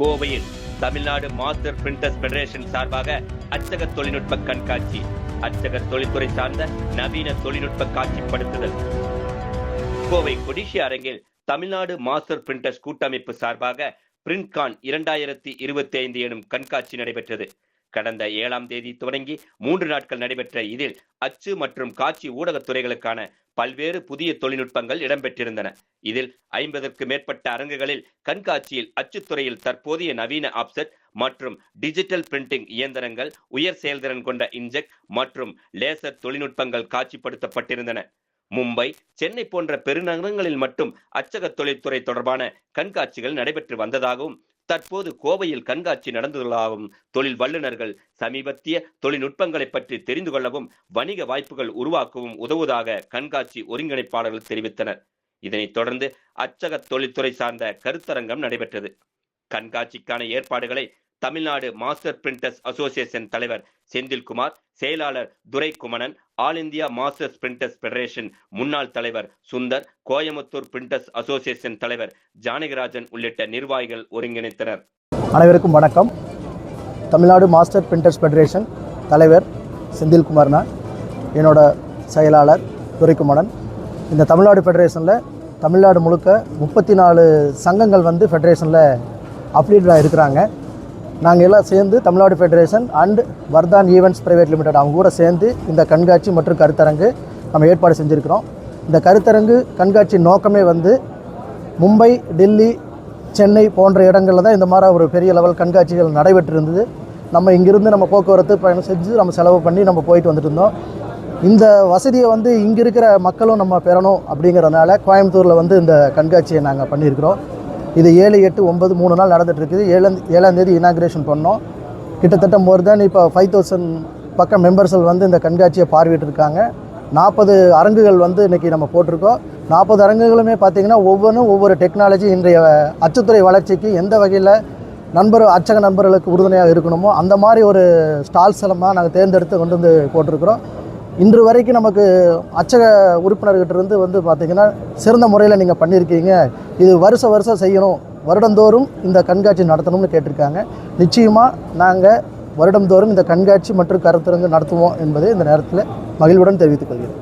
கோவையில் Tamil Nadu master printers federation சார்பாக அச்சக தொழில்நுட்ப கண்காட்சி அச்சக தொழில்துறை சார்ந்த நவீன தொழில்நுட்ப காட்சிப்படுத்துதல். கோவை கொடிஷி அரங்கில் தமிழ்நாடு மாஸ்டர் பிரிண்டர்ஸ் கூட்டமைப்பு சார்பாக பிரிண்ட்கான் இரண்டாயிரத்தி இருபத்தி ஐந்து எனும் கண்காட்சி நடைபெற்றது. கடந்த ஏழாம் தேதி தொடங்கி மூன்று நாட்கள் நடைபெற்ற இதில் அச்சு மற்றும் காட்சி ஊடகத் துறைகளுக்கான பல்வேறு புதிய தொழில்நுட்பங்கள் இடம்பெற்றிருந்தன. இதில் ஐம்பதற்கு மேற்பட்ட அரங்குகளில் கண்காட்சியில் அச்சுத்துறையில் தற்போதைய நவீன ஆப்செட் மற்றும் டிஜிட்டல் பிரிண்டிங் இயந்திரங்கள் உயர் செயல்திறன் கொண்ட இன்ஜெக்ட் மற்றும் லேசர் தொழில்நுட்பங்கள் காட்சிப்படுத்தப்பட்டிருந்தன. மும்பை சென்னை போன்ற பெருநகரங்களில் மட்டும் அச்சக தொழில்துறை தொடர்பான கண்காட்சிகள் நடைபெற்று வந்ததாகவும் தற்போது கோவையில் கண்காட்சி நடந்துள்ளதாகவும் தொழில் வல்லுநர்கள் சமீபத்திய தொழில்நுட்பங்களை பற்றி தெரிந்து கொள்ளவும் வணிக வாய்ப்புகள் உருவாக்கவும் உதவுவதாக கண்காட்சி ஒருங்கிணைப்பாளர்கள் தெரிவித்தனர். இதனைத் தொடர்ந்து அச்சக தொழில்துறை சார்ந்த கருத்தரங்கம் நடைபெற்றது. கண்காட்சிக்கான ஏற்பாடுகளை தமிழ்நாடு மாஸ்டர் பிரிண்டர்ஸ் அசோசியேஷன் தலைவர் செந்தில்குமார் செயலாளர் Durai Kumanan all India masters printers federation முன்னாள் தலைவர் சுந்தர் கோயமுத்தூர் பிரிண்டர்ஸ் அசோசியேஷன் தலைவர் ஜானகிராஜன் உள்ளிட்ட நிர்வாகிகள் ஒருங்கிணைத்தனர் அனைவருக்கும் வணக்கம். தமிழ்நாடு மாஸ்டர் பிரிண்டர்ஸ் ஃபெடரேஷன் தலைவர் செந்தில்குமார்னா என்னோட செயலாளர் துரைக்குமணன். இந்த தமிழ்நாடு ஃபெடரேஷனில் தமிழ்நாடு முழுக்க முப்பத்தி நாலு சங்கங்கள் வந்து ஃபெடரேஷனில் அப்ளீட்டாக இருக்கிறாங்க. நாங்கள் எல்லாம் சேர்ந்து Tamil Nadu federation and Vardhan events private limited அவங்க கூட சேர்ந்து இந்த கண்காட்சி மற்றும் கருத்தரங்கு நம்ம ஏற்பாடு செஞ்சுருக்கிறோம். இந்த கருத்தரங்கு கண்காட்சி நோக்கமே வந்து மும்பை டெல்லி சென்னை போன்ற இடங்களில் தான் இந்த மாதிரி ஒரு பெரிய லெவல் கண்காட்சிகள் நடைபெற்று இருந்தது நம்ம இங்கிருந்து நம்ம போக்குவரத்து பயணம் செஞ்சு நம்ம செலவு பண்ணி நம்ம போயிட்டு வந்துட்டு இருந்தோம். இந்த வசதியை வந்து இங்கே இருக்கிற மக்களும் நம்ம பெறணும் அப்படிங்கிறதுனால கோயம்புத்தூரில் வந்து இந்த கண்காட்சியை நாங்கள் பண்ணியிருக்கிறோம். இது ஏழு எட்டு ஒன்பது மூணு நாள் நடந்துகிட்ருக்குது ஏழாம் ஏழாந்தேதி இனாக்ரேஷன் பண்ணோம். கிட்டத்தட்ட மோர் தேன் இப்போ ஃபைவ் தௌசண்ட் பக்கம் மெம்பர்ஸ்கள் வந்து இந்த கண்காட்சியை பார்வையிட்டிருக்காங்க நாற்பது அரங்குகள் வந்து இன்றைக்கி நம்ம போட்டிருக்கோம். நாற்பது அரங்குகளுமே பார்த்திங்கன்னா ஒவ்வொன்றும் ஒவ்வொரு டெக்னாலஜி இன்றைய அச்சுத்துறை வளர்ச்சிக்கு எந்த வகையில் நண்பர் அச்சக நண்பர்களுக்கு உறுதுணையாக இருக்கணுமோ அந்த மாதிரி ஒரு ஸ்டால்ஸ் எல்லாம் நாங்கள் தேர்ந்தெடுத்து கொண்டு வந்து போட்டிருக்கிறோம். இன்று வரைக்கும் நமக்கு அச்சக உறுப்பினர்கிட்ட இருந்து வந்து பார்த்திங்கன்னா சிறந்த முறையில் நீங்கள் பண்ணியிருக்கீங்க. இது வருஷ வருஷம் செய்யணும். வருடந்தோறும் இந்த கண்காட்சி நடத்தணும்னு கேட்டிருக்காங்க. நிச்சயமாக நாங்கள் வருடந்தோறும் இந்த கண்காட்சி மற்றும் கருத்தரங்கு நடத்துவோம் என்பதை இந்த நேரத்தில் மகிழ்வுடன் தெரிவித்துக் கொள்கிறேன்.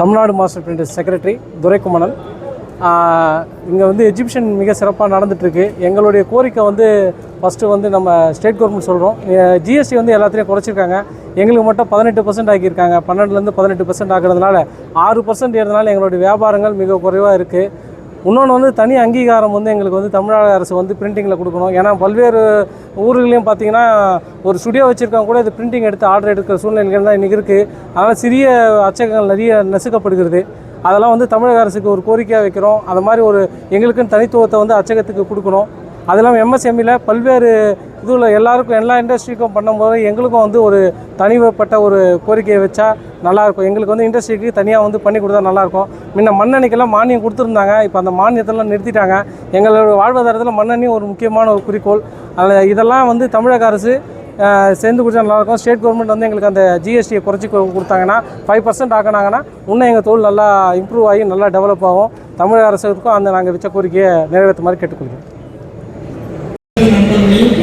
Tamil Nadu master print secretary Duraikumanan இங்கே வந்து எஜிபிஷன் மிக சிறப்பாக நடந்துகிட்ருக்கு எங்களுடைய கோரிக்கை வந்து ஃபஸ்ட்டு வந்து நம்ம ஸ்டேட் கவர்மெண்ட் சொல்கிறோம் ஜிஎஸ்டி வந்து எல்லாத்துலேயும் குறைச்சிருக்காங்க. எங்களுக்கு மட்டும் பதினெட்டு பர்சன்ட் ஆக்கியிருக்காங்க. பன்னெண்டுலேருந்து பதினெட்டு பர்சன்ட் ஆகிறதுனால ஆறு பர்சன்ட் ஏறதுனால எங்களுடைய வியாபாரங்கள் மிக குறைவாக இருக்குது இன்னொன்று வந்து தனி அங்கீகாரம் வந்து எங்களுக்கு வந்து தமிழ்நாடு அரசு வந்து பிரிண்டிங்கில் கொடுக்கணும். ஏன்னா பல்வேறு ஊர்களையும் பார்த்தீங்கன்னா ஒரு ஸ்டுடியோ வச்சுருக்கவங்க கூட இது பிரிண்டிங் எடுத்து ஆர்டர் எடுக்கிற சூழ்நிலைகள் தான் இன்றைக்கி இருக்குது அதனால் சிறிய அச்சகங்கள் நிறைய நெசுக்கப்படுகிறது. அதெல்லாம் வந்து தமிழக அரசுக்கு ஒரு கோரிக்கையாக வைக்கிறோம். அது மாதிரி ஒரு எங்களுக்குன்னு தனித்துவத்தை வந்து அச்சகத்துக்கு கொடுக்கணும். அது இல்லாமல் எம்எஸ்எம்இல பல்வேறு இதில் எல்லாருக்கும் எல்லா இண்டஸ்ட்ரிக்கும் பண்ணும்போது எங்களுக்கும் வந்து ஒரு தனிப்பட்ட ஒரு கோரிக்கையை வச்சா நல்லாயிருக்கும். எங்களுக்கு வந்து இண்டஸ்ட்ரிக்கு தனியாக வந்து பண்ணி கொடுத்தா நல்லாயிருக்கும். முன்ன மண்ணெண்ணிக்கெல்லாம் மானியம் கொடுத்துருந்தாங்க. இப்போ அந்த மானியத்தெல்லாம் நிறுத்திட்டாங்க. எங்களோட வாழ்வாதாரத்தில் மண்ணெண்ணி ஒரு முக்கியமான ஒரு குறிக்கோள். அதில் இதெல்லாம் வந்து தமிழக அரசு சேர்ந்து கொடுத்தா நல்லாயிருக்கும் ஸ்டேட் கவர்மெண்ட் வந்து எங்களுக்கு அந்த ஜிஎஸ்டியை குறைச்சி கொடுத்தாங்கன்னா ஃபைவ் பர்சன்ட் ஆக்கினாங்கன்னா இன்னும் எங்கள் தொழில் நல்லா இம்ப்ரூவ் ஆகி நல்லா டெவலப் ஆகும் தமிழக அரசுக்கும் அந்த நாங்கள் வச்ச கோரிக்கையை நிறைவேற்ற மாதிரி கேட்டுக்கொள்கிறோம் நண்பர்களையும்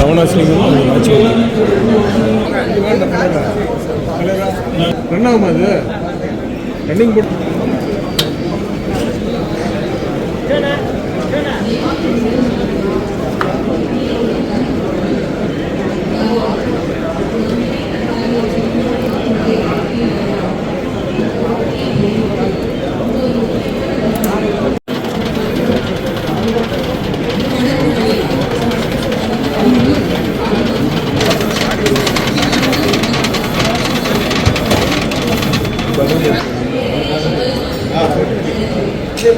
அவனாசிலிங்கம் அது